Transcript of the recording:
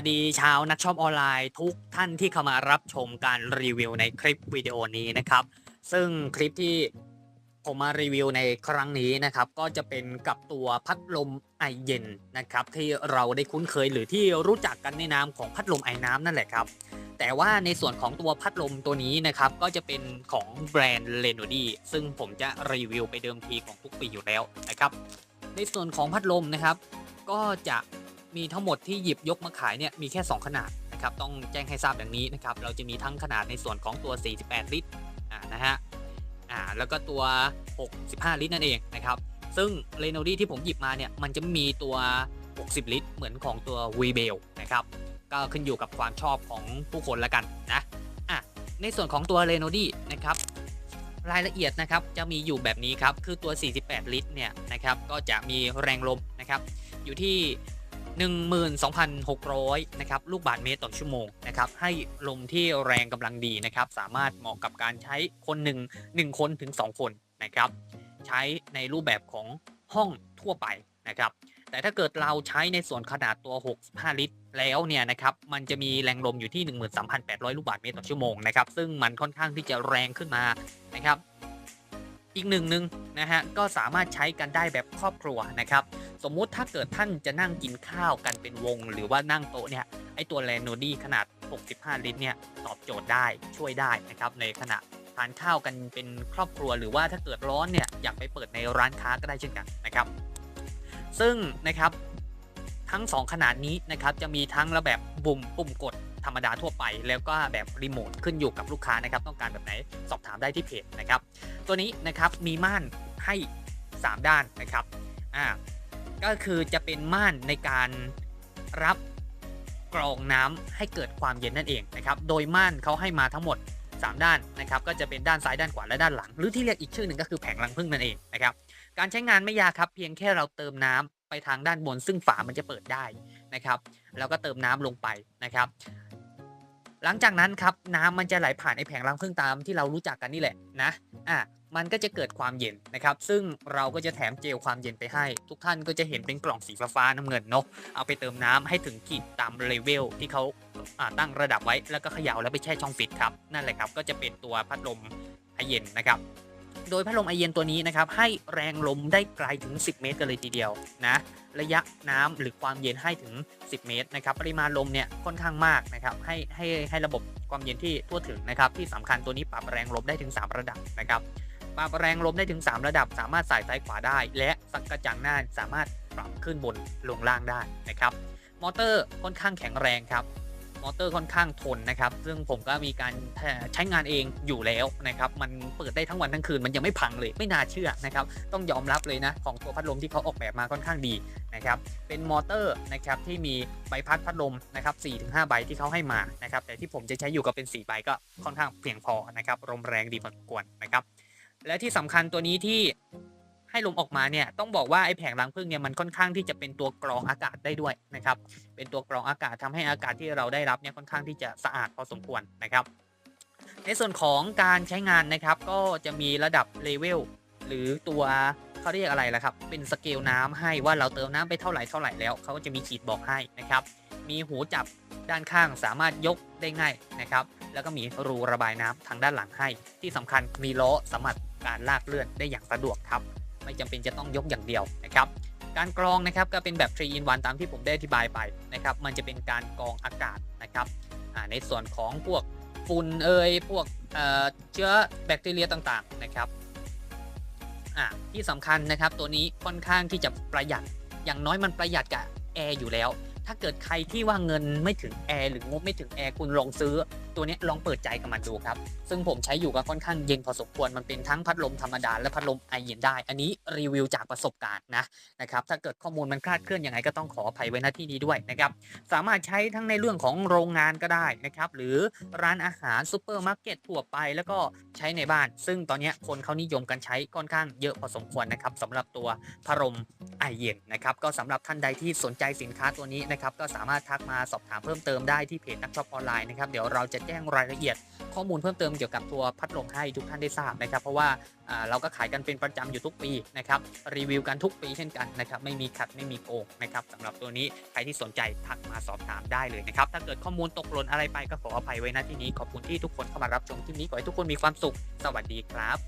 วัสดีชาวนักชอปออนไลน์ทุกท่านที่เข้ามารับชมการรีวิวในคลิปวิดีโอนี้นะครับ ซึ่งคลิปที่ผมมารีวิวในครั้งนี้นะครับ ก็จะเป็นกับตัวพัดลมไอเย็นนะครับ ที่เราได้คุ้นเคยหรือที่รู้จักกันในนามของพัดลมไอน้ำนั่นแหละครับ แต่ว่าในส่วนของตัวพัดลมตัวนี้นะครับ ก็จะเป็นของแบรนด์เลโนดีซึ่งผมจะรีวิวไปเดิมทีของทุกปีอยู่แล้วนะครับ ในส่วนของพัดลมนะครับ ก็จะ มีทั้งหมดที่หยิบยกมาขายเนี่ยมีแค่ 2 ขนาดนะครับต้องแจ้งให้ทราบดังนี้นะครับเราจะมีทั้งขนาดในส่วนของตัว 48 ลิตรอ่านะฮะอ่าแล้วก็ตัว 65 ลิตรนั่นเองนะครับซึ่งเรโนดี้ที่ผมหยิบมาเนี่ยมันจะมีตัว 60 ลิตร เหมือนของตัว v b e l นะครับก็ขึ้นอยู่กับความชอบของผู้คนละกันนะอะในส่วนของตัวเรโนดี้นะครับรายละเอียดนะครับจะมีอยู่แบบนี้ครับ คือตัว 48 ลิตรเนี่ยนะครับก็จะมีแรงลมนะครับอยู่ที่ 12,600 นะครับ ลูกบาศก์เมตรต่อชั่วโมงนะครับ ให้ลมที่แรงกำลังดีนะครับ สามารถเหมาะกับการใช้คนหนึ่ง1คนถึง 2 คนนะครับ ใช้ในรูปแบบของห้องทั่วไปนะครับ แต่ถ้าเกิดเราใช้ในส่วนขนาดตัว 65 ลิตร แล้วเนี่ยนะครับ มันจะมีแรงลมอยู่ที่ 13,800 ลูกบาศก์เมตรต่อชั่วโมงนะครับ ซึ่งมันค่อนข้างที่จะแรงขึ้นมานะครับ อีกหนึ่งหนึ่งนะฮะ ก็สามารถใช้กันได้แบบครอบครัวนะครับ สมมุติถ้าเกิดท่านจะนั่งกินข้าวกันเป็นวง หรือว่านั่งโต๊ะเนี่ยไอตัวแลนโนดี้ขนาด 65 ลิตรเนี่ยตอบโจทย์ได้ช่วยได้นะครับในขณะทานข้าวกันเป็นครอบครัวหรือว่าถ้าเกิดร้อนเนี่ยอยากไปเปิดในร้านค้าก็ได้เช่นกันนะครับ ซึ่งนะครับทั้ง 2 ขนาดนี้นะครับจะมีทั้งระแบบบุ่มปุ่มกดธรรมดาทั่วไป แล้วก็แบบรีโมทขึ้นอยู่กับลูกค้านะครับ ต้องการแบบไหนสอบถามได้ที่เพจนะครับ ตัวนี้นะครับมีม่านให้ 3 ด้านนะครับอ่า ก็คือจะเป็นม่านในการรับกรองน้ำให้เกิดความเย็นนั่นเองนะครับ โดยม่านเขาให้มาทั้งหมด 3 ด้านนะครับ ก็จะเป็นด้านซ้ายด้านขวาและด้านหลัง หรือที่เรียกอีกชื่อหนึ่งก็คือแผงรังผึ้งนั่นเองนะครับ การใช้งานไม่ยากครับ เพียงแค่เราเติมน้ำไปทางด้านบน ซึ่งฝามันจะเปิดได้นะครับ แล้วก็เติมน้ำลงไปนะครับ หลังจากนั้นครับน้ำมันจะไหลผ่านไอแผงรังผึ้งตามที่เรารู้จักกันนี่แหละนะอะมันก็จะเกิดความเย็นนะครับ ซึ่งเราก็จะแถมเจลความเย็นไปให้ ทุกท่านก็จะเห็นเป็นกล่องสีฟ้าๆน้ำเงินเนาะเอาไปเติมน้ำให้ถึงขีดตามเลเวลที่เขาาตั้งระดับไว้แล้วก็เขย่าแล้วไปแช่ช่องฟิตครับ นั่นแหละครับก็จะเป็นตัวพัดลมให้เย็นนะครับ โดยพัดลมไอเย็นตัวนี้นะครับให้แรงลมได้ไกลถึง 10 เมตรกันเลยทีเดียวนะระยะน้ำหรือความเย็นให้ถึง 10 เมตรนะครับปริมาณลมเนี่ยค่อนข้างมากนะครับให้ให้ให้ระบบความเย็นที่ทั่วถึงนะครับที่สำคัญตัวนี้ปรับแรงลมได้ถึง 3 ระดับนะครับปรับแรงลมได้ถึง 3 ระดับ สามารถใส่ซ้ายขวาได้ และสักกระจังหน้าสามารถปรับขึ้นบนลงล่างได้นะครับมอเตอร์ค่อนข้างแข็งแรงครับ มอเตอร์ค่อนข้างทนนะครับ ซึ่งผมก็มีการใช้งานเองอยู่แล้วนะครับ มันเปิดได้ทั้งวันทั้งคืนมันยังไม่พังเลย ไม่น่าเชื่อนะครับ ต้องยอมรับเลยนะ ของตัวพัดลมที่เขาออกแบบมาค่อนข้างดีนะครับ เป็นมอเตอร์นะครับที่มีใบพัดพัดลมนะครับ4-5ใบที่เขาให้มานะครับ แต่ที่ผมจะใช้อยู่ก็เป็น4ใบก็ค่อนข้างเพียงพอนะครับลมแรงดีพอสมควรนะครับ และที่สำคัญตัวนี้ที่ ให้ลมออกมาเนี่ยต้องบอกว่าไอ้แผงรังผึ้งเนี่ยมันค่อนข้างที่จะเป็นตัวกรองอากาศได้ด้วยนะครับเป็นตัวกรองอากาศทำให้อากาศที่เราได้รับเนี่ยค่อนข้างที่จะสะอาดพอสมควรนะครับ ในส่วนของการใช้งานนะครับก็จะมีระดับเลเวลหรือตัวเขาเรียกอะไรล่ะครับ เป็นสเกลน้ำให้ว่าเราเติมน้ำไปเท่าไหร่เท่าไหร่แล้วเขาก็จะมีขีดบอกให้นะครับ มีหูจับด้านข้างสามารถยกได้ง่ายนะครับ แล้วก็มีรูระบายน้ำทางด้านหลังให้ ที่สำคัญมีล้อสำหรับการลากเลื่อนได้อย่างสะดวกครับ ไม่จำเป็นจะต้องยกอย่างเดียวนะครับการกรองนะครับก็เป็นแบบ3 in 1ตามที่ผมได้อธิบายไปนะครับมันจะเป็นการกรองอากาศนะครับในส่วนของพวกฝุ่นเอ่ยพวกเเชื้อแบคทีเรียต่างๆนะครับที่สำคัญนะครับตัวนี้ค่อนข้างที่จะประหยัดอย่างน้อยมันประหยัดกับแอร์อยู่แล้ว ถ้าเกิดใครที่ว่าเงินไม่ถึงแอร์หรืองบไม่ถึงแอร์คุณลองซื้อ ตัวนี้ลองเปิดใจกับมันดูครับ ซึ่งผมใช้อยู่ก็ค่อนข้างเย็นพอสมควรมันเป็นทั้งพัดลมธรรมดาและพัดลมไอเย็นได้ อันนี้รีวิวจากประสบการณ์นะนะครับถ้าเกิดข้อมูลมันคลาดเคลื่อนยังไงก็ต้องขออภัยไว้ณที่นี้ด้วยนะครับสามารถใช้ทั้งในเรื่องของโรงงานก็ได้นะครับหรือร้านอาหารซูเปอร์มาร์เก็ตทั่วไปแล้วก็ใช้ในบ้าน ซึ่งตอนนี้คนเขานิยมกันใช้ค่อนข้างเยอะพอสมควรนะครับสำหรับตัวพัดลมไอเย็นนะครับก็สำหรับท่านใดที่สนใจสินค้าตัวนี้นะครับก็สามารถทักมาสอบถามเพิ่มเติมได้ที่เพจนักช็อปออนไลน์นะครับเดี๋ยวเราจะแจ้งรายละเอียด ข้อมูลเพิ่มเติมเกี่ยวกับตัวพัดลมให้ทุกท่านได้ทราบนะครับ เพราะว่าเราก็ขายกันเป็นประจำอยู่ทุกปีนะครับรีวิวกันทุกปีเช่นกันนะครับไม่มีขัดไม่มีโกงนะครับสำหรับตัวนี้ใครที่สนใจทักมาสอบถามได้เลยนะครับถ้าเกิดข้อมูลตกหล่นอะไรไปก็ขออภัยไว้ณที่นี้ขอบคุณที่ทุกคนเข้ามารับชมคลิปนี้ขอให้ทุกคนมีความสุข สวัสดีครับ